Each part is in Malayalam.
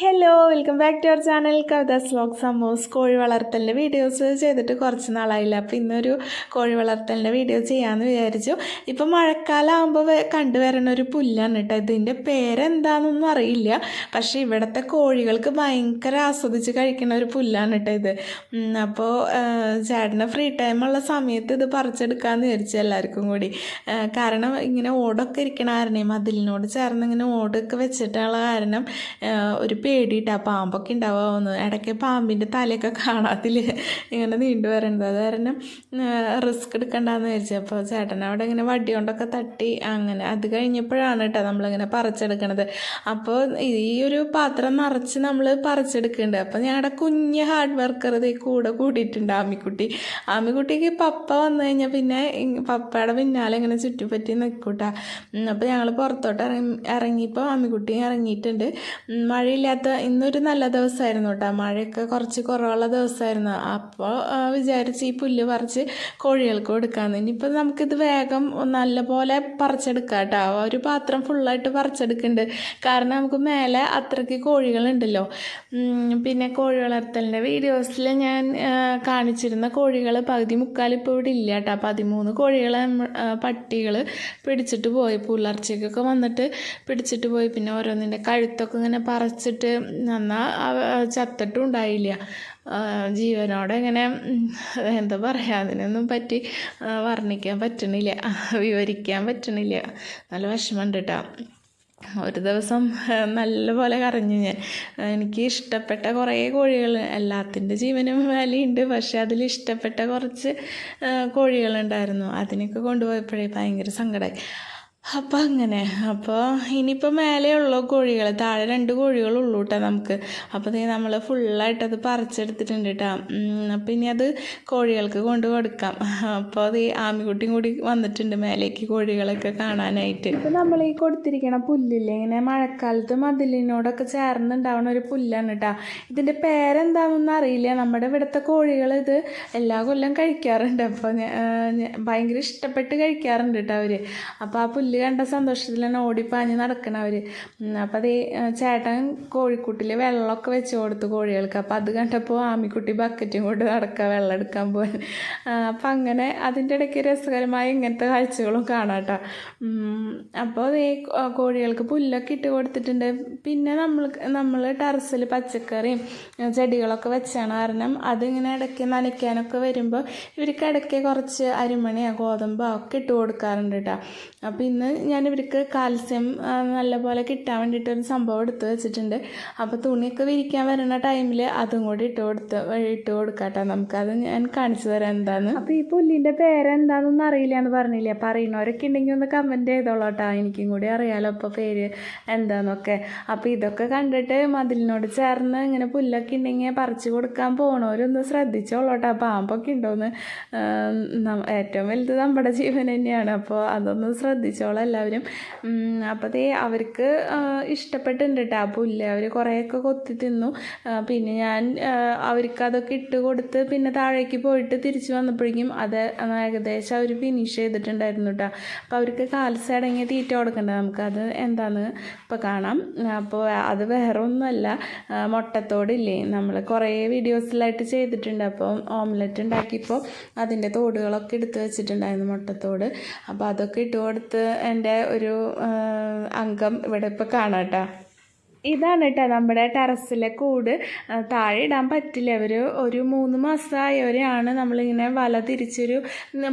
Hello welcome back to our channel Kavitha's vlog സമോസ് കോഴി വളർത്തലിന്റെ വീഡിയോസ് ചെയ്തിട്ട് കുറച്ച് നാളായില്ല? അപ്പോൾ ഇന്നൊരു കോഴി വളർത്തലിന്റെ വീഡിയോ ചെയ്യാമെന്ന് വിചാരിച്ചു. ഇപ്പോൾ മഴക്കാലമാകുമ്പോൾ കണ്ടുവരുന്ന ഒരു പുല്ലാണ് കേട്ടോ ഇതിന്റെ പേരെന്താണെന്നൊന്നും അറിയില്ല. പക്ഷേ ഇവിടുത്തെ കോഴികൾക്ക് ഭയങ്കര ആസ്വദിച്ച് കഴിക്കുന്ന ഒരു പുല്ലാണ് കേട്ടോ ഇത്. അപ്പോൾ ചേട്ടന്റെ ഫ്രീ ടൈമുള്ള സമയത്ത് ഇത് പറിച്ചെടുക്കാമെന്ന് വിചാരിച്ചു എല്ലാവർക്കും കൂടി. കാരണം ഇങ്ങനെ ഓടൊക്കെ ഇരിക്കണ കാരണം മതിലിനോട് ചേർന്ന് ഇങ്ങനെ ഓടൊക്കെ വെച്ചിട്ടുള്ള കാരണം ഒരു പേടിയിട്ടാ പാമ്പൊക്കെ ഉണ്ടാവുമെന്ന് ഇടയ്ക്ക് പാമ്പിന്റെ തലയൊക്കെ കാണാതിൽ ഇങ്ങനെ നീണ്ടു വരേണ്ടത് അത് കാരണം റിസ്ക് എടുക്കണ്ടെന്ന് വിചാരിച്ചു. അപ്പോൾ ചേട്ടൻ അവിടെ ഇങ്ങനെ വടി കൊണ്ടൊക്കെ തട്ടി അങ്ങനെ അത് കഴിഞ്ഞപ്പോഴാണ് കേട്ടോ നമ്മളിങ്ങനെ പറിച്ചെടുക്കണത്. അപ്പോൾ ഈ ഒരു പാത്രം നിറച്ച് നമ്മൾ പറിച്ചെടുക്കുന്നുണ്ട് അപ്പോൾ ഞങ്ങളുടെ കുഞ്ഞ് ഹാർഡ് വർക്കർ കൂടെ കൂടിയിട്ടുണ്ട് ആമിക്കുട്ടി. ആമിക്കുട്ടിക്ക് പപ്പ വന്നു കഴിഞ്ഞാൽ പിന്നെ പപ്പയുടെ പിന്നാലെ ഇങ്ങനെ ചുറ്റിപ്പറ്റി നിൽക്കൂട്ടാ അപ്പോൾ ഞങ്ങൾ പുറത്തോട്ട് ഇറങ്ങി ഇറങ്ങിയപ്പോൾ ആമിക്കുട്ടി ഇറങ്ങിയിട്ടുണ്ട്. ഉം, മഴയില്ലാത്ത ഇന്നൊരു നല്ല ദിവസമായിരുന്നു കേട്ടോ. മഴയൊക്കെ കുറച്ച് കുറവുള്ള ദിവസമായിരുന്നു. അപ്പോൾ വിചാരിച്ച് ഈ പുല്ല് പറിച്ച് കോഴികൾക്ക് കൊടുക്കാമെന്ന് ഇനിയിപ്പോൾ നമുക്കിത് വേഗം നല്ലപോലെ പറിച്ചെടുക്കാം കേട്ടോ. ഒരു പാത്രം ഫുള്ളായിട്ട് പറിച്ചെടുക്കുന്നുണ്ട് കാരണം നമുക്ക് മേലെ അത്രയ്ക്ക് കോഴികളുണ്ടല്ലോ. പിന്നെ കോഴി വളർത്തലിന്റെ വീഡിയോസിൽ ഞാൻ കാണിച്ചിരുന്ന കോഴികൾ പകുതി മുക്കാൽ ഇപ്പോൾ ഇവിടെ ഇല്ല കേട്ടോ. പതിമൂന്ന് കോഴികളെ പട്ടികൾ പിടിച്ചിട്ട് പോയി. പുലർച്ചയ്ക്കൊക്കെ വന്നിട്ട് പിടിച്ചിട്ട് പോയി. പിന്നെ ഓരോന്നിന്റെ കഴുത്തൊക്കെ ഇങ്ങനെ പറിച്ചിട്ട് നന്നാ ചത്തിട്ടും ഉണ്ടായില്ല. ജീവനോടെ ഇങ്ങനെ എന്താ പറയുക അതിനൊന്നും പറ്റി വർണിക്കാൻ പറ്റണില്ല വിവരിക്കാൻ പറ്റണില്ല. നല്ല വിഷമമുണ്ട് കേട്ടോ ഒരു ദിവസം നല്ല നല്ലപോലെ കരഞ്ഞു ഞാൻ. എനിക്ക് ഇഷ്ടപ്പെട്ട കുറേ കോഴികൾ എല്ലാത്തിന്റെ ജീവനും വിലയുണ്ട്. പക്ഷെ അതിൽ ഇഷ്ടപ്പെട്ട കുറച്ച് കോഴികളുണ്ടായിരുന്നു. അതിനൊക്കെ കൊണ്ടുപോയപ്പോഴേ ഭയങ്കര സങ്കടമായി അപ്പം അങ്ങനെ അപ്പോൾ ഇനിയിപ്പോൾ ഉള്ള കോഴികൾ താഴെ രണ്ട് കോഴികളുള്ളൂ കേട്ടോ നമുക്ക്. അപ്പോൾ ദേ നമ്മൾ ഫുള്ളായിട്ട് അത് പറിച്ചെടുത്തിട്ടുണ്ട് കേട്ടോ അപ്പം ഇനി അത് കോഴികൾക്ക് കൊണ്ട് കൊടുക്കാം. അപ്പോൾ അത് ആമിക്കുട്ടിയും കൂടി വന്നിട്ടുണ്ട് മേലേക്ക് കോഴികളൊക്കെ കാണാനായിട്ട്. ഇപ്പോൾ നമ്മൾ ഈ കൊടുത്തിരിക്കണ പുല്ലില്ലേ ഇങ്ങനെ മഴക്കാലത്ത് മതിലിനോടൊക്കെ ചേർന്നുണ്ടാവുന്ന ഒരു പുല്ലാണ് കേട്ടോ ഇതിന്റെ പേരെന്താണെന്നൊന്നും അറിയില്ല. നമ്മുടെ ഇവിടുത്തെ കോഴികൾ ഇത് എല്ലാ കൊല്ലം കഴിക്കാറുണ്ട്. അപ്പോൾ ഭയങ്കര ഇഷ്ടപ്പെട്ട് കഴിക്കാറുണ്ട് കേട്ടോ അവർ അപ്പോൾ ആ പുല്ല് കണ്ട സന്തോഷത്തിൽ തന്നെ ഓടിപ്പാഞ്ഞ് നടക്കണവർ അപ്പോൾ അത് ചേട്ടൻ കോഴിക്കുട്ടിൽ വെള്ളമൊക്കെ വെച്ച് കൊടുത്തു കോഴികൾക്ക്. അപ്പോൾ അത് കണ്ടപ്പോൾ ആമിക്കുട്ടി ബക്കറ്റും കൊണ്ട് നടക്കുക വെള്ളം എടുക്കാൻ പോകാൻ അപ്പം അങ്ങനെ അതിന്റെ ഇടയ്ക്ക് രസകരമായ ഇങ്ങനത്തെ കാഴ്ചകളും കാണാം കേട്ടോ അപ്പോൾ ഈ കോഴികൾക്ക് പുല്ലൊക്കെ ഇട്ട് കൊടുത്തിട്ടുണ്ട്. പിന്നെ നമ്മൾ നമ്മൾ ടെറസിൽ പച്ചക്കറിയും ചെടികളൊക്കെ വെച്ചാണ് കാരണം അതിങ്ങനെ ഇടയ്ക്ക് നനയ്ക്കാനൊക്കെ വരുമ്പോൾ ഇവർക്ക് ഇടയ്ക്ക് കുറച്ച് അരിമണിയോ ഗോതമ്പോ ഒക്കെ ഇട്ട് കൊടുക്കാറുണ്ട് കേട്ടോ അപ്പോൾ ഇന്ന് ഞാൻ ഇവർക്ക് കാൽസ്യം നല്ലപോലെ കിട്ടാൻ വേണ്ടിയിട്ട് ഒരു സംഭവം എടുത്ത് വെച്ചിട്ടുണ്ട്. അപ്പോൾ തുണിയൊക്കെ വിരിക്കാൻ വരുന്ന ടൈമിൽ അതും കൂടി ഇട്ട് കൊടുത്ത് ഇട്ട് കൊടുക്കാം നമുക്കത് ഞാൻ കാണിച്ചു തരാം എന്താന്ന്. അപ്പോൾ ഈ പുല്ലിന്റെ പേരെന്താണെന്നൊന്നും അറിയില്ല എന്ന് പറഞ്ഞില്ലേ? അപ്പോൾ അറിയണവരൊക്കെ ഉണ്ടെങ്കിൽ ഒന്ന് കമന്റ് ചെയ്തോളൂ കേട്ടോ എനിക്കും കൂടി അറിയാലോ അപ്പോൾ പേര് എന്താന്നൊക്കെ. അപ്പോൾ ഇതൊക്കെ കണ്ടിട്ട് മതിലിനോട് ചേർന്ന് ഇങ്ങനെ പുല്ലൊക്കെ ഉണ്ടെങ്കിൽ പറിച്ചു കൊടുക്കാൻ പോണവരൊന്ന് ശ്രദ്ധിച്ചോളൂ കേട്ടോ പാമ്പൊക്കെ ഉണ്ടോയെന്ന് ഏറ്റവും വലുത് നമ്മുടെ ജീവൻ തന്നെയാണ്. അപ്പോൾ അതൊന്ന് ശ്രദ്ധിച്ചോളാം. അപ്പോൾ ദേ അവർക്ക് ഇഷ്ടപ്പെട്ടിട്ടുണ്ട് കേട്ടോ ആ പുല്ല്. അവർ കുറേയൊക്കെ കൊത്തി തിന്നു. പിന്നെ ഞാൻ അവർക്ക് അതൊക്കെ ഇട്ട് കൊടുത്ത് പിന്നെ താഴേക്ക് പോയിട്ട് തിരിച്ചു വന്നപ്പോഴേക്കും അത് ഏകദേശം അവർ ഫിനിഷ് ചെയ്തിട്ടുണ്ടായിരുന്നു കേട്ടോ അപ്പോൾ അവർക്ക് കാൽസ്യം അടങ്ങിയ തീറ്റ കൊടുക്കണ്ടേ നമുക്കത് എന്താണ് ഇപ്പോൾ കാണാം. അപ്പോൾ അത് വേറെ ഒന്നുമല്ല മുട്ടത്തോടില്ലേ? നമ്മൾ കുറേ വീഡിയോസിലായിട്ട് ചെയ്തിട്ടുണ്ട്. അപ്പോൾ ഓംലെറ്റ് ഉണ്ടാക്കിയപ്പോൾ അതിന്റെ തോടുകളൊക്കെ എടുത്ത് വെച്ചിട്ടുണ്ടായിരുന്നു മുട്ടത്തോട്. അപ്പോൾ അതൊക്കെ ഇട്ട് കൊടുത്ത് എന്റെ ഒരു അംഗം ഇവിടെ ഇപ്പോൾ കാണാം കേട്ടോ. ഇതാണ് കേട്ടോ നമ്മുടെ ടെറസിലെ കൂട്. താഴെ ഇടാൻ പറ്റില്ല. അവർ ഒരു മൂന്ന് മാസമായവരെയാണ് നമ്മളിങ്ങനെ വല തിരിച്ചൊരു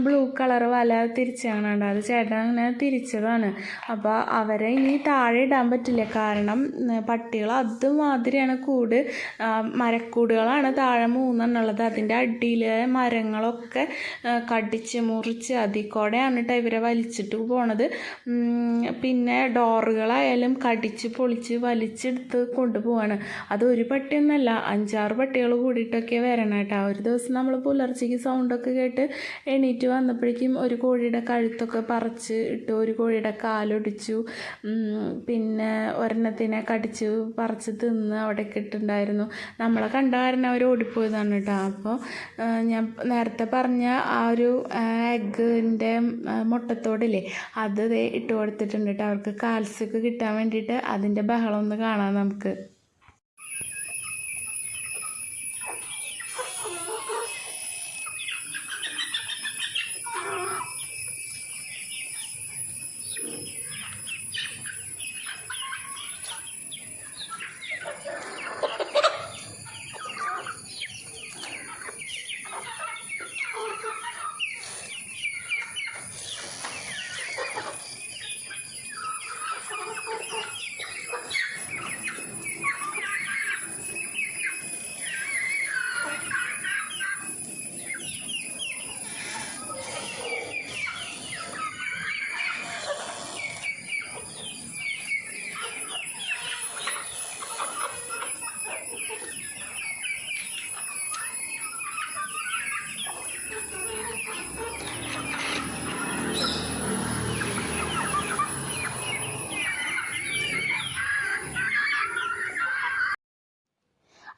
ബ്ലൂ കളർ വല തിരിച്ചാണ് കേട്ടോ അത് ചേട്ടൻ അങ്ങനെ തിരിച്ചതാണ്. അപ്പോൾ അവരെ ഇനി താഴെ ഇടാൻ പറ്റില്ല. കാരണം പട്ടികൾ അതുമാതിരിയാണ് കൂട്. മരക്കൂടുകളാണ് താഴെ മൂന്നെണ്ണുള്ളത്. അതിന്റെ അടിയിലെ മരങ്ങളൊക്കെ കടിച്ച് മുറിച്ച് അതിൽ കൂടെയാണ് കേട്ടോ ഇവരെ വലിച്ചിട്ട് പോണത്. പിന്നെ ഡോറുകളായാലും കടിച്ച് പൊളിച്ച് വലിച്ചെടുത്ത് കൊണ്ടുപോവാണ്. അത് ഒരു പട്ടിയൊന്നല്ല അഞ്ചാറ് പട്ടികൾ കൂടിയിട്ടൊക്കെ വരണം കേട്ടോ. ഒരു ദിവസം നമ്മൾ പുലർച്ചയ്ക്ക് സൗണ്ടൊക്കെ കേട്ട് എണീറ്റ് വന്നപ്പോഴേക്കും ഒരു കോഴിയുടെ കഴുത്തൊക്കെ പറിച്ച് ഇട്ട് ഒരു കോഴിയുടെ കാലൊടിച്ചു. പിന്നെ ഒരെണ്ണത്തിനെ കടിച്ച് പറിച്ച് തിന്ന് അവിടെ ഇട്ടുണ്ടായിരുന്നു നമ്മളെ കണ്ട കാരണം അവർ ഓടിപ്പോയതാണ് കേട്ടോ. അപ്പോൾ ഞാൻ നേരത്തെ പറഞ്ഞ ആ ഒരു എഗ്ഗിന്റെ മുട്ടത്തോടില്ലേ അത് ഇട്ട് കൊടുത്തിട്ടുണ്ട് കേട്ടോ. അവർക്ക് കാൽസ്യമൊക്കെ കിട്ടാൻ വേണ്ടിയിട്ട് അതിന്റെ ബഹളം ഒന്ന് കാണാം നമുക്ക്.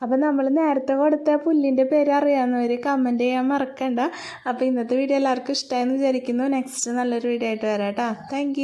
അപ്പോൾ നമ്മൾ നേരത്തെ കൊടുത്ത പുല്ലിന്റെ പേര് അറിയാവുന്നവർ കമന്റ് ചെയ്യാൻ മറക്കണ്ട. അപ്പോൾ ഇന്നത്തെ വീഡിയോ എല്ലാവർക്കും ഇഷ്ടമായെന്ന് വിചാരിക്കുന്നു. നെക്സ്റ്റ് നല്ലൊരു വീഡിയോ ആയിട്ട് വരാം കേട്ടോ. താങ്ക്